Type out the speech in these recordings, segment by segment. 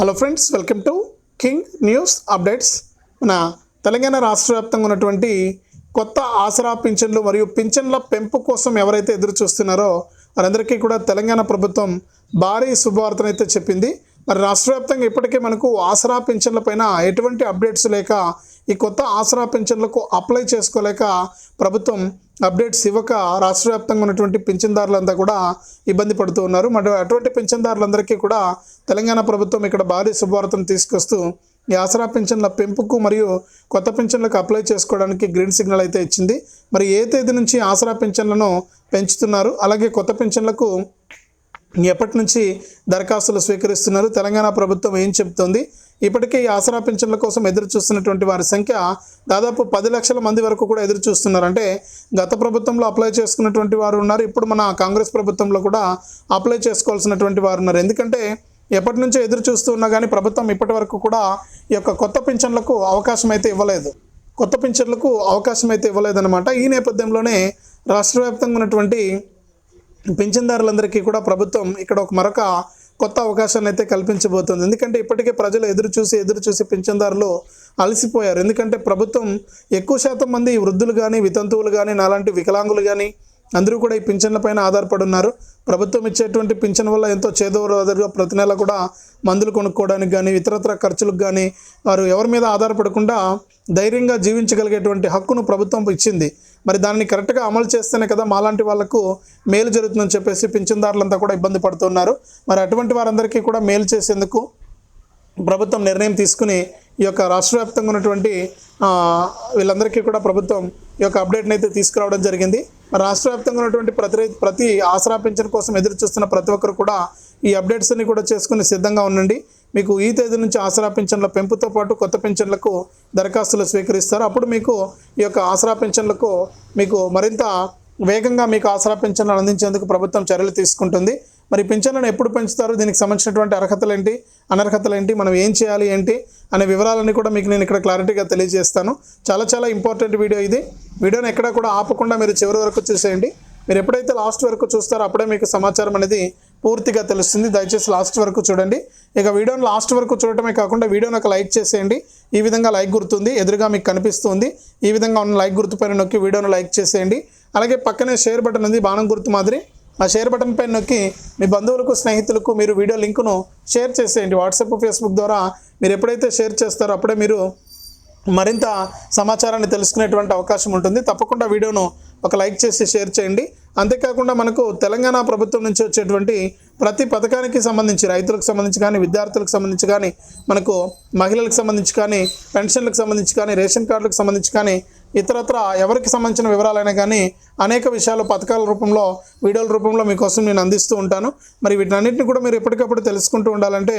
Hello friends welcome to king news updates మన తెలంగాణ రాష్ట్ర వ్యాప్తంగా ఉన్నటువంటి కొత్త ఆసరా పింఛన్లు మరియు పింఛన్ల పెంపు కోసం ఎవరైతే ఎదురు చూస్తున్నారో వారందరికీ కూడా తెలంగాణ ప్రభుత్వం భారీ శుభవార్తనైతే చెప్పింది. మరి రాష్ట్ర వ్యాప్తంగా ఇప్పటికే మనకు ఆసరా పింఛన్లపైన ఎటువంటి అప్డేట్స్ లేక ఈ కొత్త ఆసరా పింఛన్లకు అప్లై చేసుకోలేక ప్రభుత్వం అప్డేట్స్ ఇవ్వక రాష్ట్ర వ్యాప్తంగా ఉన్నటువంటి పింఛన్దారులంతా కూడా ఇబ్బంది పడుతూ ఉన్నారు. మరి అటువంటి పింఛన్దారులందరికీ కూడా తెలంగాణ ప్రభుత్వం ఇక్కడ భారీ శుభవార్తను తీసుకొస్తూ ఈ ఆసరా పింఛన్ల పెంపుకు మరియు కొత్త పింఛన్లకు అప్లై చేసుకోవడానికి గ్రీన్ సిగ్నల్ అయితే ఇచ్చింది. మరి ఏ తేదీ నుంచి ఆసరా పింఛన్లను పెంచుతున్నారు? అలాగే కొత్త పింఛన్లకు ఎప్పటి నుంచి దరఖాస్తులు స్వీకరిస్తున్నారు? తెలంగాణ ప్రభుత్వం ఏం చెబుతోంది ఇప్పటికే ఈ ఆసరా పింఛన్ల కోసం ఎదురు చూస్తున్నటువంటి వారి సంఖ్య దాదాపు పది లక్షల మంది వరకు కూడా ఎదురు చూస్తున్నారు. అంటే గత ప్రభుత్వంలో అప్లై చేసుకున్నటువంటి వారు ఉన్నారు. ఇప్పుడు మన కాంగ్రెస్ ప్రభుత్వంలో కూడా అప్లై చేసుకోవాల్సినటువంటి వారు ఉన్నారు. ఎందుకంటే ఎప్పటి నుంచో ఎదురు చూస్తూ ఉన్నా కానీ ప్రభుత్వం ఇప్పటి వరకు కూడా ఈ యొక్క కొత్త పింఛన్లకు అవకాశం అయితే ఇవ్వలేదు. కొత్త పింఛన్లకు అవకాశం అయితే ఇవ్వలేదన్నమాట. ఈ నేపథ్యంలోనే రాష్ట్ర వ్యాప్తంగా ఉన్నటువంటి పింఛన్దారులందరికీ కూడా ప్రభుత్వం ఇక్కడ ఒక మరొక కొత్త అవకాశాన్ని అయితే కల్పించబోతుంది. ఎందుకంటే ఇప్పటికే ప్రజలు ఎదురు చూసి ఎదురు చూసి పింఛన్దారులు అలసిపోయారు. ఎందుకంటే ప్రభుత్వం ఎక్కువ శాతం మంది వృద్ధులు కానీ వితంతువులు కానీ నాలాంటి వికలాంగులు కానీ అందరూ కూడా ఈ పింఛన్లపైన ఆధారపడి ఉన్నారు ప్రభుత్వం ఇచ్చేటువంటి పింఛన్ వల్ల ఎంతో చేదోరుగా ప్రతి నెల కూడా మందులు కొనుక్కోవడానికి కానీ ఇతరత్ర ఖర్చులకు కానీ వారు ఎవరి మీద ఆధారపడకుండా ధైర్యంగా జీవించగలిగేటువంటి హక్కును ప్రభుత్వం ఇచ్చింది. మరి దాన్ని కరెక్ట్గా అమలు చేస్తేనే కదా మాలాంటి వాళ్ళకు మేలు జరుగుతుందని చెప్పేసి పింఛన్దారులంతా కూడా ఇబ్బంది పడుతున్నారు. మరి అటువంటి వారందరికీ కూడా మేలు చేసేందుకు ప్రభుత్వం నిర్ణయం తీసుకుని ఈ యొక్క రాష్ట్ర వ్యాప్తంగా ఉన్నటువంటి వీళ్ళందరికీ కూడా ప్రభుత్వం ఈ యొక్క అప్డేట్ని అయితే తీసుకురావడం జరిగింది. మరి రాష్ట్ర వ్యాప్తంగా ఉన్నటువంటి ప్రతి ప్రతి ఆసరా పింఛన్ కోసం ఎదురు చూస్తున్న ప్రతి ఒక్కరు కూడా ఈ అప్డేట్స్ని కూడా చేసుకుని సిద్ధంగా ఉండండి. మీకు ఈ తేదీ నుంచి ఆసరా పింఛన్ల పెంపుతో పాటు కొత్త పింఛన్లకు దరఖాస్తులు స్వీకరిస్తారు. అప్పుడు మీకు ఈ యొక్క ఆసరా పింఛన్లకు మీకు మరింత వేగంగా మీకు ఆసరా పింఛన్లు అందించేందుకు ప్రభుత్వం చర్యలు తీసుకుంటుంది. మరి పింఛన్లను ఎప్పుడు పెంచుతారు? దీనికి సంబంధించినటువంటి అర్హతలు ఏంటి? అనర్హతలు ఏంటి? మనం ఏం చేయాలి? ఏంటి? అనే వివరాలన్నీ కూడా మీకు నేను ఇక్కడ క్లారిటీగా తెలియజేస్తాను. చాలా చాలా ఇంపార్టెంట్ వీడియో ఇది. వీడియోని ఎక్కడ కూడా ఆపకుండా మీరు చివరి వరకు చూసేయండి. మీరు ఎప్పుడైతే లాస్ట్ వరకు చూస్తారో అప్పుడే మీకు సమాచారం అనేది పూర్తిగా తెలుస్తుంది. దయచేసి లాస్ట్ వరకు చూడండి. ఇక వీడియోని లాస్ట్ వరకు చూడటమే కాకుండా వీడియోని ఒక లైక్ చేసేయండి. ఈ విధంగా లైక్ గుర్తుంది ఎదురుగా మీకు కనిపిస్తుంది. ఈ విధంగా ఉన్న లైక్ గుర్తు పైన నొక్కి వీడియోను లైక్ చేసేయండి. అలాగే పక్కనే షేర్ బటన్ ఉంది బాణం గుర్తు మాదిరి. ఆ షేర్ బటన్ పైన నొక్కి మీ బంధువులకు స్నేహితులకు మీరు వీడియో లింకును షేర్ చేసేయండి. వాట్సాప్ ఫేస్బుక్ ద్వారా మీరు ఎప్పుడైతే షేర్ చేస్తారో అప్పుడే మీరు మరింత సమాచారాన్ని తెలుసుకునేటువంటి అవకాశం ఉంటుంది. తప్పకుండా వీడియోను ఒక లైక్ చేసి షేర్ చేయండి. అంతేకాకుండా మనకు తెలంగాణ ప్రభుత్వం నుంచి వచ్చేటువంటి ప్రతి పథకానికి సంబంధించి రైతులకు సంబంధించి కానీ విద్యార్థులకు సంబంధించి కానీ మనకు మహిళలకు సంబంధించి కానీ పెన్షన్లకు సంబంధించి కానీ రేషన్ కార్డులకు సంబంధించి కానీ ఇతరత్ర ఎవరికి సంబంధించిన వివరాలైనా కానీ అనేక విషయాలు పథకాల రూపంలో వీడియోల రూపంలో మీకోసం నేను అందిస్తూ ఉంటాను. మరి వీటన్నిటిని కూడా మీరు ఎప్పటికప్పుడు తెలుసుకుంటూ ఉండాలంటే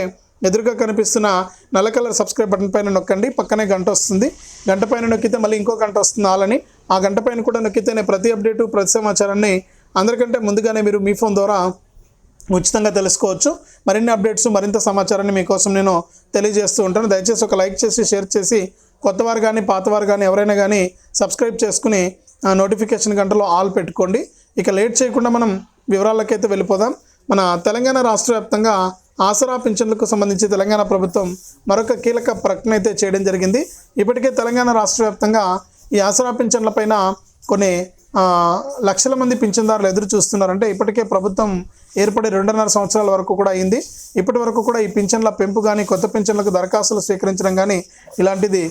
ఎదురుగా కనిపిస్తున్న నల్ల కలర్ సబ్స్క్రైబ్ బటన్ పైన నొక్కండి. పక్కనే గంట వస్తుంది. గంట పైన నొక్కితే మళ్ళీ ఇంకో గంట వస్తుంది ఆలని ఆ గంట పైన కూడా నొక్కితేనే ప్రతి అప్డేటు ప్రతి సమాచారాన్ని అందరికంటే ముందుగానే మీరు మీ ఫోన్ ద్వారా ఉచితంగా తెలుసుకోవచ్చు. మరిన్ని అప్డేట్స్ మరింత సమాచారాన్ని మీకోసం నేను తెలియజేస్తూ ఉంటాను. దయచేసి ఒక లైక్ చేసి షేర్ చేసి కొత్తవారు కానీ పాతవారు కానీ ఎవరైనా కానీ సబ్స్క్రైబ్ చేసుకుని ఆ నోటిఫికేషన్ గంటలో ఆల్ పెట్టుకోండి. ఇక లేట్ చేయకుండా మనం వివరాలకైతే వెళ్ళిపోదాం. మన తెలంగాణ రాష్ట్ర వ్యాప్తంగా ఆసరా పింఛన్లకు సంబంధించి తెలంగాణ ప్రభుత్వం మరొక కీలక ప్రకటన అయితే చేయడం జరిగింది. ఇప్పటికే తెలంగాణ రాష్ట్ర వ్యాప్తంగా ఈ ఆసరా పింఛన్లపైన కొన్ని లక్షల మంది పింఛన్దారులు ఎదురు చూస్తున్నారంటే ఇప్పటికే ప్రభుత్వం ఏర్పడి రెండున్నర సంవత్సరాల వరకు కూడా అయింది. ఇప్పటి వరకు కూడా ఈ పింఛన్ల పెంపు కానీ కొత్త పింఛన్లకు దరఖాస్తులు స్వీకరించడం కానీ ఇలాంటిది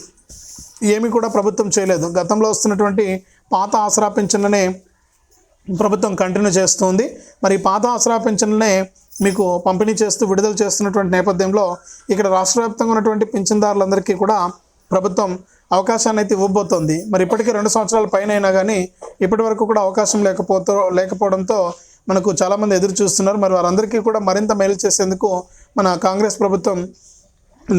ఏమీ కూడా ప్రభుత్వం చేయలేదు. గతంలో వస్తున్నటువంటి పాత ఆసరా పింఛన్లనే ప్రభుత్వం కంటిన్యూ చేస్తుంది. మరి ఈ పాత ఆసరా పింఛన్లనే మీకు పంపిణీ చేస్తూ విడుదల చేస్తున్నటువంటి నేపథ్యంలో ఇక్కడ రాష్ట్ర వ్యాప్తంగా ఉన్నటువంటి పింఛన్దారులందరికీ కూడా ప్రభుత్వం అవకాశాన్ని అయితే ఇవ్వబోతోంది. మరి ఇప్పటికీ రెండు సంవత్సరాల పైన అయినా కానీ ఇప్పటి వరకు కూడా అవకాశం లేకపోతో లేకపోవడంతో మనకు చాలామంది ఎదురు చూస్తున్నారు. మరి వారందరికీ కూడా మరింత మేలు చేసేందుకు మన కాంగ్రెస్ ప్రభుత్వం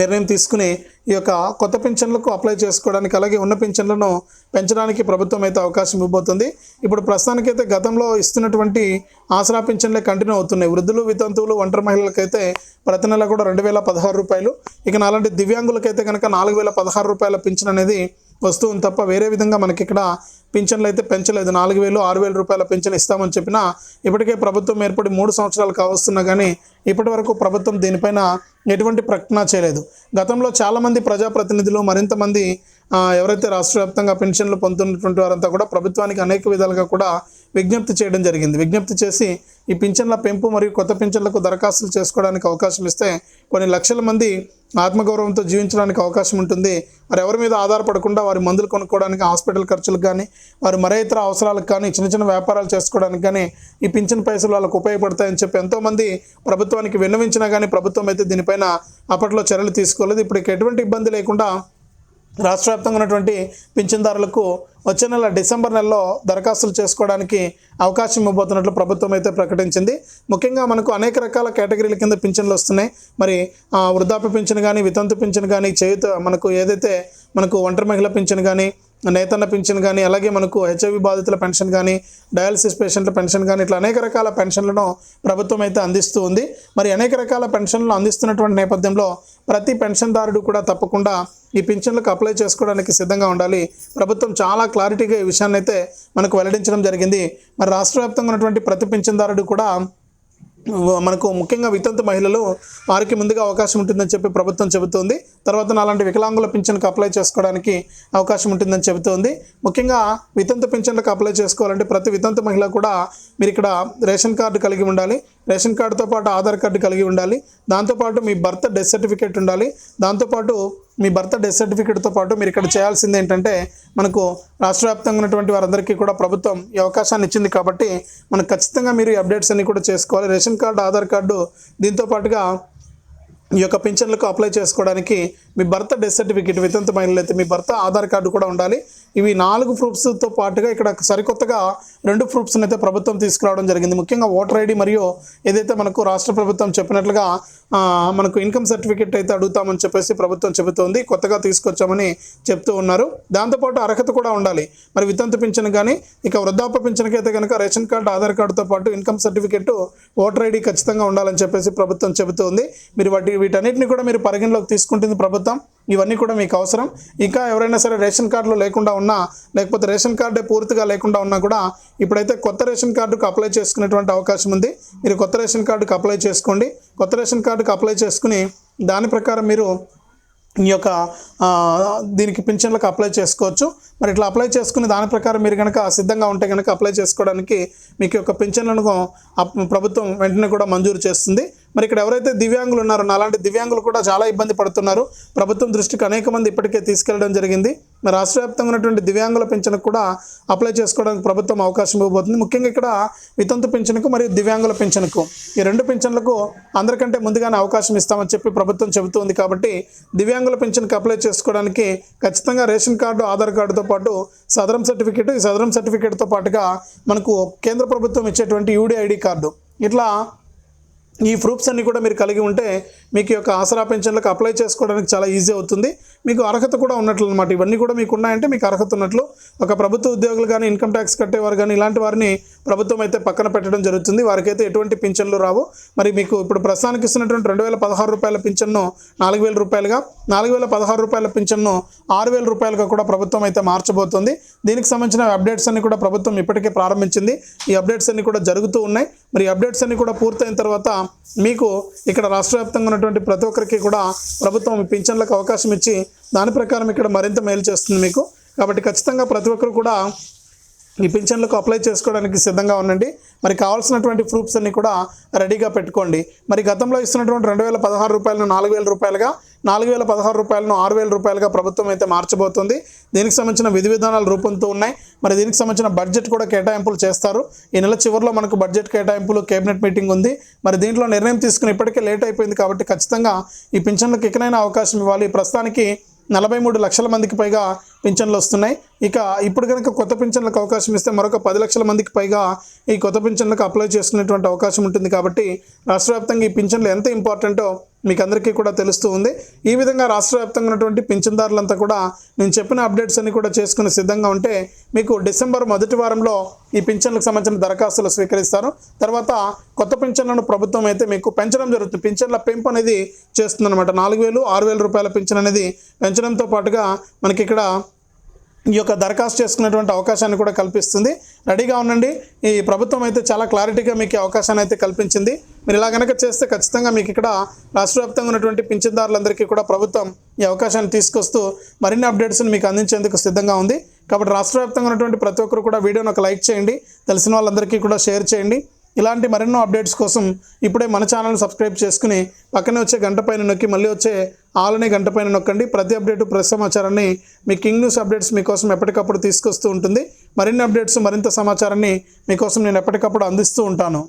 నిర్ణయం తీసుకుని ఈ యొక్క కొత్త పెన్షన్లకు అప్లై చేసుకోవడానికి అలాగే ఉన్న పెన్షన్లను పెంచడానికి ప్రభుత్వం అయితే అవకాశం ఇవ్వబోతుంది. ఇప్పుడు ప్రస్తుతానికైతే గతంలో ఇస్తున్నటువంటి ఆసరా పింఛన్లే కంటిన్యూ అవుతున్నాయి. వృద్ధులు వితంతువులు ఒంటరి మహిళలకైతే ప్రతి నెల కూడా రెండు వేల పదహారు రూపాయలు. ఇక నాలాంటి దివ్యాంగులకైతే కనుక నాలుగు వేల పదహారు రూపాయల పింఛన్ అనేది వస్తువుని తప్ప వేరే విధంగా మనకి ఇక్కడ పింఛన్లు అయితే పెంచలేదు. నాలుగు వేలు ఆరు వేల రూపాయల పింఛన్ ఇస్తామని చెప్పినా ఇప్పటికే ప్రభుత్వం ఏర్పడి మూడు సంవత్సరాలు కావస్తున్నా కానీ ఇప్పటి వరకు ప్రభుత్వం దీనిపైన ఎటువంటి ప్రకటన చేయలేదు. గతంలో చాలామంది ప్రజాప్రతినిధులు మరింత మంది ఎవరైతే రాష్ట్ర వ్యాప్తంగా పెన్షన్లు పొందుతున్నటువంటి వారంతా కూడా ప్రభుత్వానికి అనేక విధాలుగా కూడా విజ్ఞప్తి చేయడం జరిగింది. విజ్ఞప్తి చేసి ఈ పింఛన్ల పెంపు మరియు కొత్త పింఛన్లకు దరఖాస్తులు చేసుకోవడానికి అవకాశం ఇస్తే కొన్ని లక్షల మంది ఆత్మగౌరవంతో జీవించడానికి అవకాశం ఉంటుంది. మరి ఎవరి మీద ఆధారపడకుండా వారి మందులు కొనుక్కోవడానికి హాస్పిటల్ ఖర్చులకు కానీ వారి మరే ఇతర అవసరాలకు కానీ చిన్న చిన్న వ్యాపారాలు చేసుకోవడానికి కానీ ఈ పింఛన్ పైసలు వాళ్ళకు ఉపయోగపడతాయని చెప్పి ఎంతోమంది ప్రభుత్వానికి విన్నవించినా కానీ ప్రభుత్వం అయితే దీనిపైన అప్పట్లో చర్యలు తీసుకోలేదు. ఇప్పుడు ఎటువంటి ఇబ్బంది లేకుండా రాష్ట్ర వ్యాప్తంగా ఉన్నటువంటి పింఛన్దారులకు వచ్చే నెల డిసెంబర్ నెలలో దరఖాస్తులు చేసుకోవడానికి అవకాశం ఇవ్వబోతున్నట్లు ప్రభుత్వం అయితే ప్రకటించింది. ముఖ్యంగా మనకు అనేక రకాల కేటగిరీల కింద పింఛన్లు వస్తున్నాయి. మరి ఆ, వృద్ధాప్య పింఛన్ కానీ వితంతు పింఛన్ కానీ చేయుత మనకు ఏదైతే మనకు ఒంటరి మహిళ పింఛన్ కానీ నేతన్న పింఛన్ కానీ అలాగే మనకు హెచ్ఐవి బాధితుల పెన్షన్ కానీ డయాలసిస్ పేషెంట్ల పెన్షన్ కానీ ఇట్లా అనేక రకాల పెన్షన్లను ప్రభుత్వం అయితే అందిస్తూ ఉంది. మరి అనేక రకాల పెన్షన్లు అందిస్తున్నటువంటి నేపథ్యంలో ప్రతి పెన్షన్దారుడు కూడా తప్పకుండా ఈ పింఛన్లకు అప్లై చేసుకోవడానికి సిద్ధంగా ఉండాలి. ప్రభుత్వం చాలా క్లారిటీగా ఈ విషయాన్ని అయితే మనకు వెల్లడించడం జరిగింది. మరి రాష్ట్ర వ్యాప్తంగా ఉన్నటువంటి ప్రతి పింఛన్దారుడు కూడా మనకు ముఖ్యంగా వితంతు మహిళలు వారికి ముందుగా అవకాశం ఉంటుందని చెప్పి ప్రభుత్వం చెబుతోంది. తర్వాత అలాంటి వికలాంగుల పింఛన్కి అప్లై చేసుకోవడానికి అవకాశం ఉంటుందని చెబుతోంది. ముఖ్యంగా వితంతు పింఛన్లకు అప్లై చేసుకోవాలంటే ప్రతి వితంతు మహిళ కూడా మీరు ఇక్కడ రేషన్ కార్డు కలిగి ఉండాలి. రేషన్ కార్డుతో పాటు ఆధార్ కార్డు కలిగి ఉండాలి. దాంతోపాటు మీ భర్త డెత్ సర్టిఫికేట్ ఉండాలి. దాంతోపాటు మీ భర్త డెత్ సర్టిఫికేట్తో పాటు మీరు ఇక్కడ చేయాల్సింది ఏంటంటే మనకు రాష్ట్ర వ్యాప్తంగా ఉన్నటువంటి వారందరికీ కూడా ప్రభుత్వం ఈ అవకాశాన్ని ఇచ్చింది కాబట్టి మనకు ఖచ్చితంగా మీరు ఈ అప్డేట్స్ అన్ని కూడా చేసుకోవాలి. రేషన్ కార్డు ఆధార్ కార్డు దీంతో పాటుగా ఈ యొక్క పింఛన్లకు అప్లై చేసుకోవడానికి మీ భర్త డెత్ సర్టిఫికేట్ వితంత మహిళలు అయితే మీ భర్త ఆధార్ కార్డు కూడా ఉండాలి. ఇవి నాలుగు ప్రూఫ్స్తో పాటుగా ఇక్కడ సరికొత్తగా రెండు ప్రూఫ్స్ని అయితే ప్రభుత్వం తీసుకురావడం జరిగింది. ముఖ్యంగా ఓటర్ ఐడి మరియు ఏదైతే మనకు రాష్ట్ర ప్రభుత్వం చెప్పినట్లుగా మనకు ఇన్కమ్ సర్టిఫికేట్ అయితే అడుగుతామని చెప్పేసి ప్రభుత్వం చెబుతోంది. కొత్తగా తీసుకొచ్చామని చెప్తూ ఉన్నారు. దాంతోపాటు అర్హత కూడా ఉండాలి. మరి వితంతు పింఛన్ కానీ ఇక వృద్ధాప్య పింఛన్కి అయితే కనుక రేషన్ కార్డు ఆధార్ కార్డుతో పాటు ఇన్కమ్ సర్టిఫికేట్ ఓటర్ ఐడి ఖచ్చితంగా ఉండాలని చెప్పేసి ప్రభుత్వం చెబుతోంది. మీరు వాటి వీటన్నిటిని కూడా మీరు పరిగణలోకి తీసుకుంటుంది ప్రభుత్వం. ఇవన్నీ కూడా మీకు అవసరం. ఇంకా ఎవరైనా సరే రేషన్ కార్డులో లేకుండా ఉన్నా లేకపోతే రేషన్ కార్డే పూర్తిగా లేకుండా ఉన్నా కూడా ఇప్పుడైతే కొత్త రేషన్ కార్డుకు అప్లై చేసుకునేటువంటి అవకాశం ఉంది. మీరు కొత్త రేషన్ కార్డుకు అప్లై చేసుకోండి. కొత్త రేషన్ కార్డుకు అప్లై చేసుకుని దాని ప్రకారం మీరు ఈ యొక్క దీనికి పింఛన్లకు అప్లై చేసుకోవచ్చు. మరి ఇట్లా అప్లై చేసుకుని దాని ప్రకారం మీరు కనుక సిద్ధంగా ఉంటే కనుక అప్లై చేసుకోవడానికి మీకు యొక్క పింఛన్లను ప్రభుత్వం వెంటనే కూడా మంజూరు చేస్తుంది. మరి ఇక్కడ ఎవరైతే దివ్యాంగులు ఉన్నారో అలాంటి దివ్యాంగులు కూడా చాలా ఇబ్బంది పడుతున్నారు. ప్రభుత్వం దృష్టికి అనేక మంది ఇప్పటికే తీసుకెళ్ళడం జరిగింది. మరి రాష్ట్ర వ్యాప్తంగా ఉన్నటువంటి దివ్యాంగుల పెన్షన్కు కూడా అప్లై చేసుకోవడానికి ప్రభుత్వం అవకాశం ఇవ్వబోతుంది. ముఖ్యంగా ఇక్కడ వితంతు పెన్షన్కు మరియు దివ్యాంగుల పెన్షన్కు ఈ రెండు పెన్షన్లకు అందరికంటే ముందుగానే అవకాశం ఇస్తామని చెప్పి ప్రభుత్వం చెబుతోంది కాబట్టి దివ్యాంగుల పెన్షన్కి అప్లై చేసుకోవడానికి ఖచ్చితంగా రేషన్ కార్డు ఆధార్ కార్డుతో పాటు సదరం సర్టిఫికేట్ ఈ సదరం సర్టిఫికేట్తో పాటుగా మనకు కేంద్ర ప్రభుత్వం ఇచ్చేటువంటి యూడిఐడి కార్డు. ఇట్లా ఈ ప్రూఫ్స్ అన్నీ కూడా మీరు కలిగి ఉంటే మీకు యొక్క ఆసరా పెన్షన్లకు అప్లై చేసుకోవడానికి చాలా ఈజీ అవుతుంది. మీకు అర్హత కూడా ఉన్నట్లు అనమాట ఇవన్నీ కూడా మీకు ఉన్నాయంటే మీకు అర్హత ఉన్నట్లు ఒక ప్రభుత్వ ఉద్యోగులు కానీ ఇన్కమ్ ట్యాక్స్ కట్టేవారు కానీ ఇలాంటి వారిని ప్రభుత్వం అయితే పక్కన పెట్టడం జరుగుతుంది. వారికైతే ఎటువంటి పింఛన్లు రావు. మరి మీకు ఇప్పుడు ప్రస్తుతానికి ఇస్తున్నటువంటి రెండు వేల పదహారు రూపాయల పింఛన్ను నాలుగు వేల రూపాయలుగా నాలుగు వేల పదహారు రూపాయల పింఛన్ను ఆరు వేల రూపాయలుగా కూడా ప్రభుత్వం అయితే మార్చబోతుంది. దీనికి సంబంధించిన అప్డేట్స్ అన్ని కూడా ప్రభుత్వం ఇప్పటికే ప్రారంభించింది. ఈ అప్డేట్స్ అన్ని కూడా జరుగుతూ ఉన్నాయి. మరి అప్డేట్స్ అన్ని కూడా పూర్తయిన తర్వాత మీకు ఇక్కడ రాష్ట్ర వ్యాప్తంగా ఉన్నటువంటి ప్రతి ఒక్కరికి కూడా ప్రభుత్వం పింఛన్లకు అవకాశం ఇచ్చి దాని ప్రకారం ఇక్కడ మరింత మేలు చేస్తుంది మీకు. కాబట్టి ఖచ్చితంగా ప్రతి ఒక్కరు కూడా ఈ పింఛన్లకు అప్లై చేసుకోవడానికి సిద్ధంగా ఉండండి. మరి కావాల్సినటువంటి ప్రూఫ్స్ అన్ని కూడా రెడీగా పెట్టుకోండి. మరి గతంలో ఇస్తున్నటువంటి రెండు వేల పదహారు రూపాయలను నాలుగు వేల రూపాయలుగా నాలుగు వేల పదహారు రూపాయలను ఆరు వేల రూపాయలుగా ప్రభుత్వం అయితే మార్చబోతుంది. దీనికి సంబంధించిన విధి విధానాలు రూపంతో ఉన్నాయి. మరి దీనికి సంబంధించిన బడ్జెట్ కూడా కేటాయింపులు చేస్తారు. ఈ నెల చివరిలో మనకు బడ్జెట్ కేటాయింపులు కేబినెట్ మీటింగ్ ఉంది. మరి దీంట్లో నిర్ణయం తీసుకుని ఇప్పటికే లేట్ అయిపోయింది కాబట్టి ఖచ్చితంగా ఈ పింఛన్లకు ఇకనైనా అవకాశం ఇవ్వాలి. ప్రస్తుతానికి నలభై మూడు లక్షల మందికి పైగా పింఛన్లు వస్తున్నాయి. ఇక ఇప్పుడు కనుక కొత్త పింఛన్లకు అవకాశం ఇస్తే మరొక పది లక్షల మందికి పైగా ఈ కొత్త పింఛన్లకు అప్లై చేసుకునేటువంటి అవకాశం ఉంటుంది కాబట్టి రాష్ట్ర వ్యాప్తంగా ఈ పింఛన్లు ఎంత ఇంపార్టెంటో మీకు అందరికీ కూడా తెలుస్తూ ఉంది. ఈ విధంగా రాష్ట్ర వ్యాప్తంగా ఉన్నటువంటి పింఛన్దారులంతా కూడా నేను చెప్పిన అప్డేట్స్ అన్ని కూడా చేసుకుని సిద్ధంగా ఉంటే మీకు డిసెంబర్ మొదటి వారంలో ఈ పింఛన్లకు సంబంధించిన దరఖాస్తులు స్వీకరిస్తారు. తర్వాత కొత్త పింఛన్లను ప్రభుత్వం అయితే మీకు పెంచడం జరుగుతుంది. పింఛన్ల పెంపు అనేది చేస్తుందన్నమాట. నాలుగు వేలు ఆరు వేల రూపాయల పింఛన్ అనేది పెంచడంతో పాటుగా మనకి ఇక్కడ ఈ యొక్క దరఖాస్తు చేసుకునేటువంటి అవకాశాన్ని కూడా కల్పిస్తుంది. రెడీగా ఉండండి. ఈ ప్రభుత్వం అయితే చాలా క్లారిటీగా మీకు అవకాశాన్ని అయితే కల్పించింది. మీరు ఇలా కనుక చేస్తే ఖచ్చితంగా మీకు ఇక్కడ రాష్ట్ర వ్యాప్తంగా ఉన్నటువంటి పింఛన్దారులందరికీ కూడా ప్రభుత్వం ఈ అవకాశాన్ని తీసుకొస్తూ మరిన్ని అప్డేట్స్ని మీకు అందించేందుకు సిద్ధంగా ఉంది. కాబట్టి రాష్ట్ర వ్యాప్తంగా ఉన్నటువంటి ప్రతి ఒక్కరు కూడా వీడియోని ఒక లైక్ చేయండి తెలిసిన వాళ్ళందరికీ కూడా షేర్ చేయండి. ఇలాంటి మరెన్నో అప్డేట్స్ కోసం ఇప్పుడే మన ఛానల్ సబ్స్క్రైబ్ చేసుకుని పక్కనే వచ్చే గంట పైన నొక్కి మళ్ళీ వచ్చే ఆలనే గంట పైన నొక్కండి. ప్రతి అప్డేటు ప్రతి సమాచారాన్ని మీ కింగ్ న్యూస్ అప్డేట్స్ మీకోసం ఎప్పటికప్పుడు తీసుకొస్తూ ఉంటుంది. మరిన్ని అప్డేట్స్ మరింత సమాచారాన్ని మీకోసం నేను ఎప్పటికప్పుడు అందిస్తూ ఉంటాను.